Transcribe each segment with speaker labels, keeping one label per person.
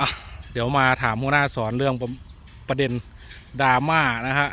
Speaker 1: อะเดี๋ยวมาถามหัวหน้าสอนเรื่องประประเด็นดราม่านะฮะ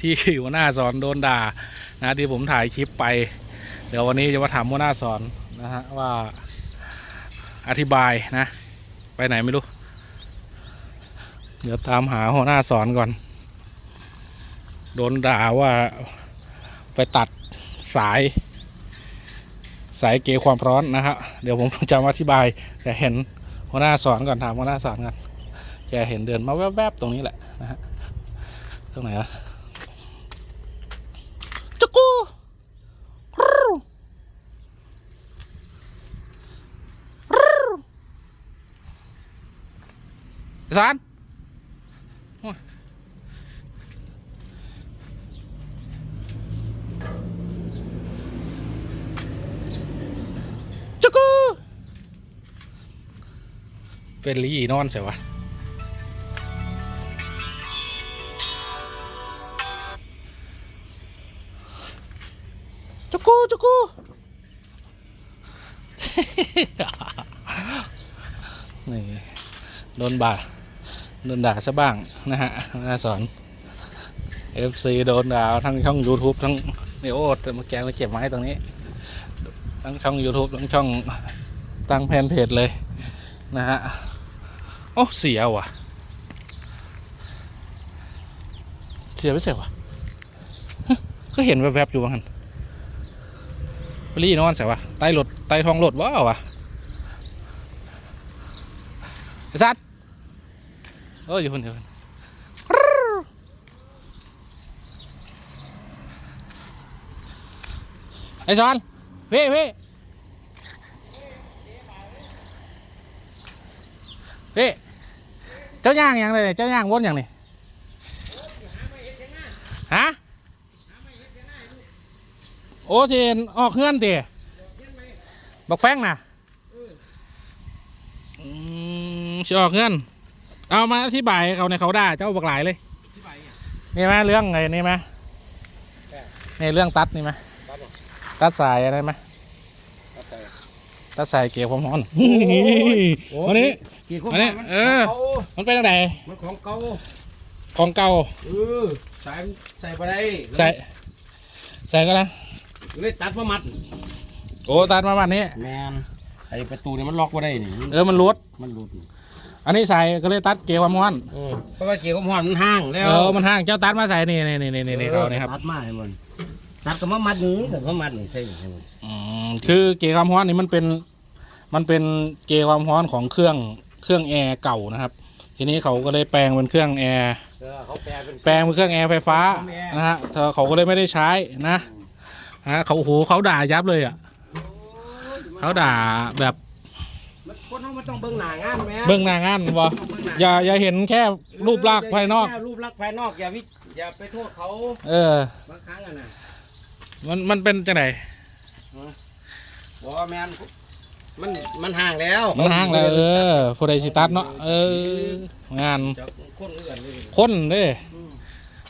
Speaker 1: ที่หัวหน้าสอนโดนด่านะที่ผมถ่ายคลิปไป เดี๋ยววันนี้จะมาถามหัวหน้าสอนนะฮะว่าอธิบายนะ ไปไหนไม่รู้ เดี๋ยวตามหาหัวหน้าสอนก่อน โดนด่าว่าไปตัดสาย สายเกความร้อนนะฮะเดี๋ยวผมจะมาอธิบายแต่เห็น หัวหน้าสอนก่อนถามหัวหน้าสอนก่อนแกเห็นเดินมาแวบๆตรงนี้แหละนะฮะตรงไหนอะจุกกูกรูกรูไอ้สอนโอ้ยจุกกู เป็นลีนอนเสียวะจุกกูจุกกูนี่โดนบ่าโดนด่าซะบ้างนะฮะน่าสอน FC โดนด่าทั้งช่อง YouTube ทั้งนี่โอ้แต่มาแกงมาเก็บไม้ตรงนี้ ทั้งช่อง YouTube ทั้งช่องตั้งแพนเพจเลยนะฮะโอ้เสียว่ะ เสียไม่เสียวะฮะก็เห็นแวบๆอยู่ว่างันไปรีนอนใส่วะไตรถไตทองรถว้าวะไอ้สัตว์เอออยู่คนเดียวไอ้สอนพี่พี่พี่ จ้าย่างอย่างไรเนี่ยเจ้าย่างวนอย่างนี้ฮะโอ้เจนออกเฮือนเตะบักแฟงนะอืมสิออกเฮือนเอามาอธิบายให้เขาในเขาด่าเจ้าบักหลายเลยนี่ไหมเรื่องไงนี่ไหมนี่เรื่องตัดนี่ไหมตัดสายอะไรไหมตัดสายเกี่ยวความร้อนวันนี้
Speaker 2: กี่ของ
Speaker 1: อันนี้
Speaker 2: มัน
Speaker 1: เออ
Speaker 2: ของเก่า
Speaker 1: มันเป็นยังไง
Speaker 2: มันของเก่า
Speaker 1: ของเก่า
Speaker 2: เออใส่ใส่ไปได้
Speaker 1: ใส่ใส่ก็นะ
Speaker 2: เลยตัดมามัด
Speaker 1: โอ้ตัดมาวันนี้
Speaker 2: แมนไอประตูนี่มันล็อกไว้ได้นี่
Speaker 1: เออมันรุด
Speaker 2: มันหลุด
Speaker 1: อันนี้ใส่ก็เลยตัดเกี่ยวความร้อน
Speaker 2: เออเพราะว่าเกี่ยวกับหอนมันห่างแล้ว
Speaker 1: เออมันห่างเจ้าตัดมาใส่นี่นี่นี่นี่นี่เขานี่ครับ
Speaker 2: ตัดมาให้มันตัดกับมามัดนี้กับมามัดนี่ใส่ให้มัน
Speaker 1: อืมคือเกยร์ความร้อนนี่มันเป็น มันเป็นเกยร์ความร้อนของเครื่อง เครื่องแอร์เก่านะครับ ทีนี้เขาก็เลยแปลงเป็นเครื่องแอร์
Speaker 2: เออเขาแปลเป็น
Speaker 1: แปลงเป็นเครื่องแอร์ไฟฟ้า
Speaker 2: เครื่องแอร์
Speaker 1: นะฮะเธอเขาก็เลยไม่ได้ใช้นะฮะเขาโอ้โหเขาด่ายับเลยอะเขาด่าแบบ
Speaker 2: มันคนเขามันต้องเบิ่งหน้างานแม่
Speaker 1: เบื้องหน้างานวะอย่าอย่าเห็นแค่รูปลักษณ์ภายนอก
Speaker 2: แค่รูปลักษณ์ภายนอกอย่าวิอย่าไปโทษเขา
Speaker 1: เออ
Speaker 2: บางครั้งอะนะ
Speaker 1: มันมันเป็นจังไหน
Speaker 2: บอกว่าแมน มันมันห่างแล้ว
Speaker 1: มันห่างแล้วเออผู้ใดสิตัดเนาะเอองาน
Speaker 2: จากคนอื่นเลย
Speaker 1: คนเด้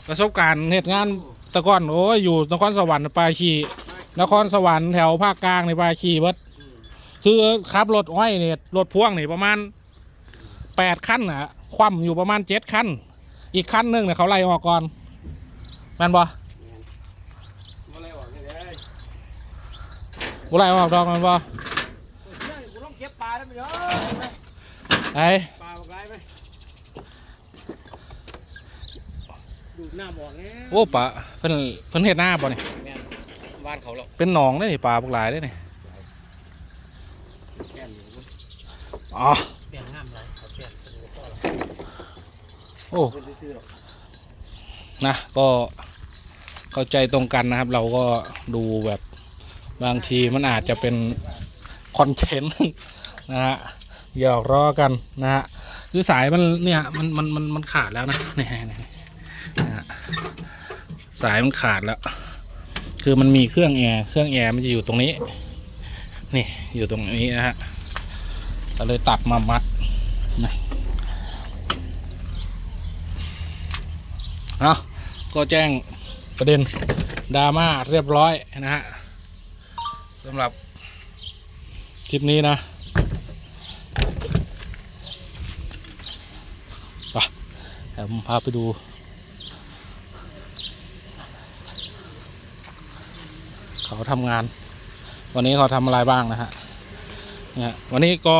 Speaker 1: ประสบการณ์เหตุงานแตะก้อนโอ้ยอยู่นครสวรรค์ปลาชีนครสวรรค์แถวภาคกลางในปลาชีเบิดคือขับรถอ้อยเนี่ยรถพ่วงนี่ประมาณแปดคันนะคว่ำอยู่ประมาณเจ็ดคันอีกคันหนึ่งเนี่ยเขาไล่ออกก่อนแม่นบ่
Speaker 2: มาเลยว่าไงเด้อ
Speaker 1: บ่ไล่ออกดอกแม่นบ่
Speaker 2: เฮ้ยกูต้องเก็บปลาได้ไหมเนาะ
Speaker 1: ไอ้
Speaker 2: ปลากไรไหมดูหน้าบอกไง
Speaker 1: โอ้ปลาเพิ่นเพิ่นเฮ็ดหน้าบ่นี่
Speaker 2: แม่นบ้านเขาหรอก
Speaker 1: เป็นหนองได้นี่ปลาพวกหลายได้นี่
Speaker 2: แก้มอยู่
Speaker 1: อ๋อ
Speaker 2: เปลี่ยนงามไรเขาเปลี่ยนเป็นกระป๋อหรอก
Speaker 1: โอ้
Speaker 2: เป็นซื่อหรอก
Speaker 1: นะก็เข้าใจตรงกันนะครับ เราก็ดูแบบบางทีมันอาจจะเป็นคอนเทนต์นะฮะ หยอกล้อกันนะฮะคือสายมันเนี่ยมันมันมันมันขาดแล้วนะเนี่ยเนี่ยนะฮะสายมันขาดแล้ว คือมันมีเครื่องแอร์เครื่องแอร์มันจะอยู่ตรงนี้ นี่อยู่ตรงนี้นะฮะก็เลยตัดมามัดนะเอาก็แจ้งประเด็นดราม่าเรียบร้อยนะฮะสำหรับคลิปนี้นะ เดี๋ยว ผมพาไปดู เขาทำงาน วันนี้เขาทำอะไรบ้างนะฮะเนี่ยวันนี้ก็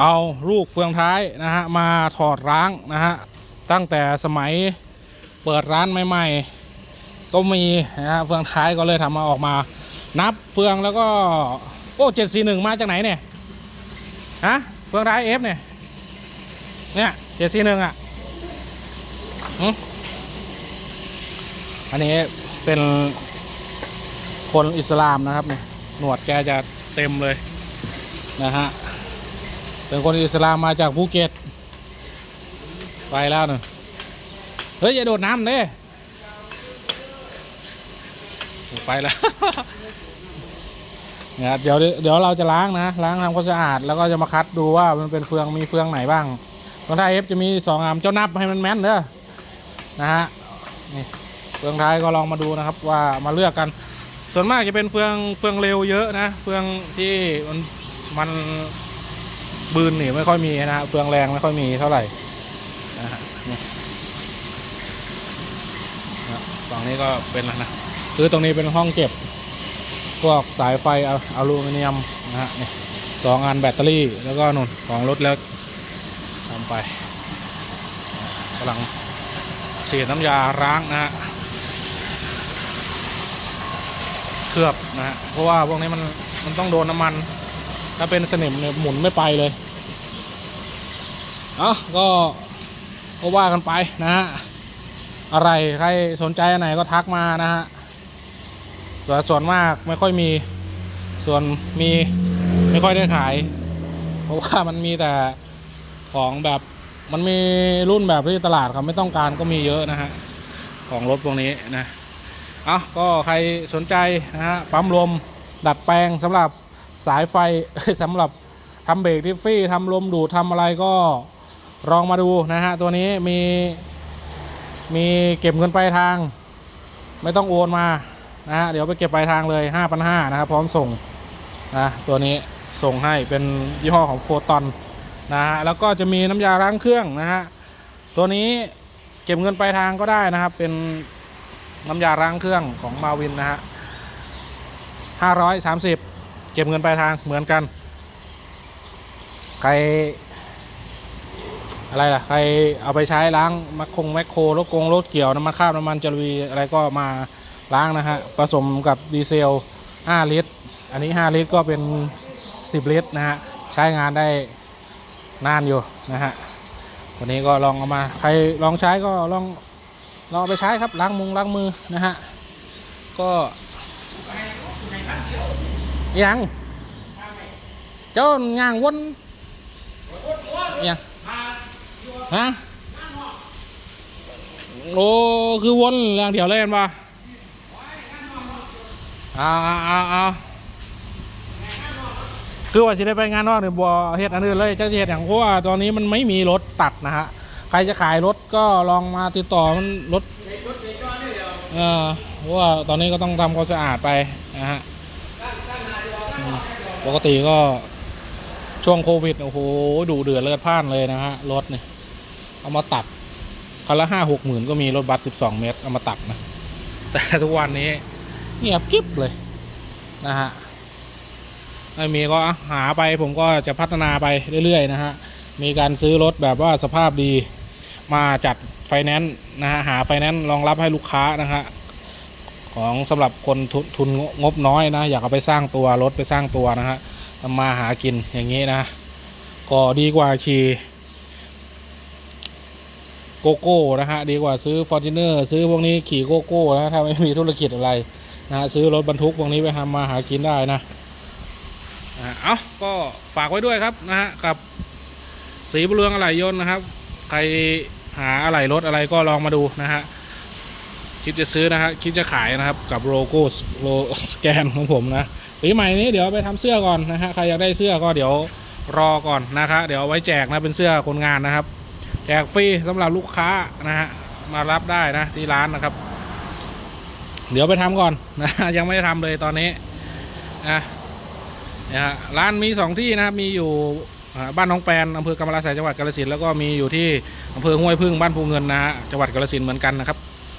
Speaker 1: เอาลูกเฟืองท้ายนะฮะมาถอดร้างนะฮะตั้งแต่สมัยเปิดร้านใหม่ๆ ก็มีนะฮะเฟืองท้ายก็เลยทำมาออกมา นับเฟืองแล้วก็ โอ้เจ็ดสี่หนึ่งมาจากไหนเนี่ยฮะเฟืองท้ายเอฟเนี่ย เนี่ยเจ็ดสี่หนึ่งอะอันนี้เป็นคนอิสลามนะครับเนี่ยหนวดแกจะเต็มเลยนะฮะเป็นคนอิสลามมาจากภูเก็ต ไปแล้วหนึ่งเฮ้ย อย่าโดดน้ำเด้ไปแล้วนะครับเดี๋ยวเดี๋ยวเราจะล้างนะ ล้างทำความสะอาดแล้วก็จะมาคัดดูว่ามันเป็นเฟืองมีเฟืองไหนบ้าง ตรงท้ายเอฟจะมีสองอันเจ้านับให้มันแม่นเด้อนะฮะนี่เฟืองท้ายก็ลองมาดูนะครับว่ามาเลือกกัน ส่วนมากจะเป็นเฟืองเฟืองเร็วเยอะนะเฟืองที่มันมันบืนนี่ไม่ค่อยมีนะฮะเฟืองแรงไม่ค่อยมีเท่าไหร่นะฮะนี่ฝั่งนี้ก็เป็นแล้วนะคือตรงนี้เป็นห้องเก็บพวกสายไฟออลูมิเนียมนะฮะนี่สองอันแบตเตอรี่แล้วก็นุ่นของรถแล้ว ไปกำลังฉีดน้ำยาล้างนะฮะเคลือบนะฮะเพราะว่าพวกนี้มันมันต้องโดนน้ำมัน ถ้าเป็นสนิมเนี่ยหมุนไม่ไปเลยเอาก็ก็ว่ากันไปนะฮะอะไรใครสนใจอันไหนก็ทักมานะฮะส่วนส่วนมากไม่ค่อยมีส่วนมีไม่ค่อยได้ขาย เพราะว่ามันมีแต่ ของแบบมันมีรุ่นแบบที่ตลาดเขาไม่ต้องการก็มีเยอะนะฮะของรถพวกนี้นะเอ้าก็ใครสนใจนะฮะปั๊มลมดัดแปลงสำหรับสายไฟสำหรับทำเบรกทิฟฟี่ทำลมดูดทำอะไรก็ลองมาดูนะฮะตัวนี้มีมีเก็บเงินปลายทาง ไม่ต้องโอนมานะฮะเดี๋ยวไปเก็บปลายทางเลย5,500นะครับพร้อมส่งนะตัวนี้ส่งให้เป็นยี่ห้อของโฟตอน นะฮะแล้วก็จะมีน้ำยาล้างเครื่องนะฮะตัวนี้เก็บเงินปลายทางก็ได้นะครับ เป็นน้ำยาล้างเครื่องของมาวินนะฮะ530เก็บเงินปลายทางเหมือนกัน ใคร อะไรล่ะ ใครเอาไปใช้ล้างมัคคงแมคโครรถกงรถเกี่ยวน้ำมันคราบน้ำมันจรวีอะไรก็มาล้างนะฮะผสมกับดีเซล 5 ลิตร อันนี้ 5 ลิตรก็เป็น 10 ลิตรนะฮะ ใช้งานได้ นานอยู่นะฮะวันนี้ก็ลองเอามาใครลองใช้ก็ลองลองเอาไปใช้ครับล้างมุงล้างมือนะฮะก็ยังเจ้าย่างวนยังฮะโอ้คือวนแรงเดียวเลยเห็นปะเอาเอาอาเอา คือว่าสิได้ไปงานนอกเนี่ยบัวเฮ็ดอันอื่นเลยเจ้าสิเฮ็ดอย่างเพราะว่าตอนนี้มันไม่มีรถตัดนะฮะใครจะขายรถก็ลองมาติดต่อมันรถเออเพราะว่าตอนนี้ก็ต้องทำความสะอาดไปนะฮะปกติก็ช่วงโควิดโอ้โหดูเดือดเลือดพ่านเลยนะฮะรถเนี่ยเอามาตัดคันละห้าหกหมื่นก็มีรถบัสสิบสองเมตรเอามาตัดนะแต่ทุกวันนี้เงียบกริบเลยนะฮะ ไม่มีก็หาไปผมก็จะพัฒนาไปเรื่อยๆนะฮะ มีการซื้อรถแบบว่าสภาพดีมาจัดไฟแนนซ์นะฮะหาไฟแนนซ์รองรับให้ลูกค้านะฮะของสำหรับคนทุนทุนงบน้อยนะ อยากเอาไปสร้างตัวรถไปสร้างตัวนะฮะมาหากินอย่างนี้นะ ก็ดีกว่าขี่โกโก้นะฮะดีกว่าซื้อฟอร์จูเนอร์ซื้อพวกนี้ขี่โกโก้นะถ้าไม่มีธุรกิจอะไรนะฮะซื้อรถบรรทุกพวกนี้ไปทำมาหากินได้นะ อะเอาก็ฝากไว้ด้วยครับนะฮะกับสีบุเรืองอะไหล่ยนต์นะครับ ใครหาอะไหล่รถอะไรก็ลองมาดูนะฮะคิดจะซื้อนะฮะคิดจะขายนะครับกับโลโก้โลสแกนของผมนะปีใหม่นี้เดี๋ยวไปทำเสื้อก่อนนะฮะใครอยากได้เสื้อก็เดี๋ยวรอก่อนนะครับเดี๋ยวไว้แจกนะเป็นเสื้อคนงานนะครับ แจกฟรีสำหรับลูกค้านะฮะมารับได้นะที่ร้านนะครับ เดี๋ยวไปทำก่อนนะยังไม่ได้ทำเลยตอนนี้นะ นะฮะร้านมีสองที่นะครับมีอยู่บ้านน้องแปนอำเภอกำมะลาสายจังหวัดกาฬสินธุ์แล้วก็มีอยู่ที่อำเภอห้วยพึ่งบ้านภูเงินนะฮะจังหวัดกาฬสินธุ์เหมือนกันนะครับ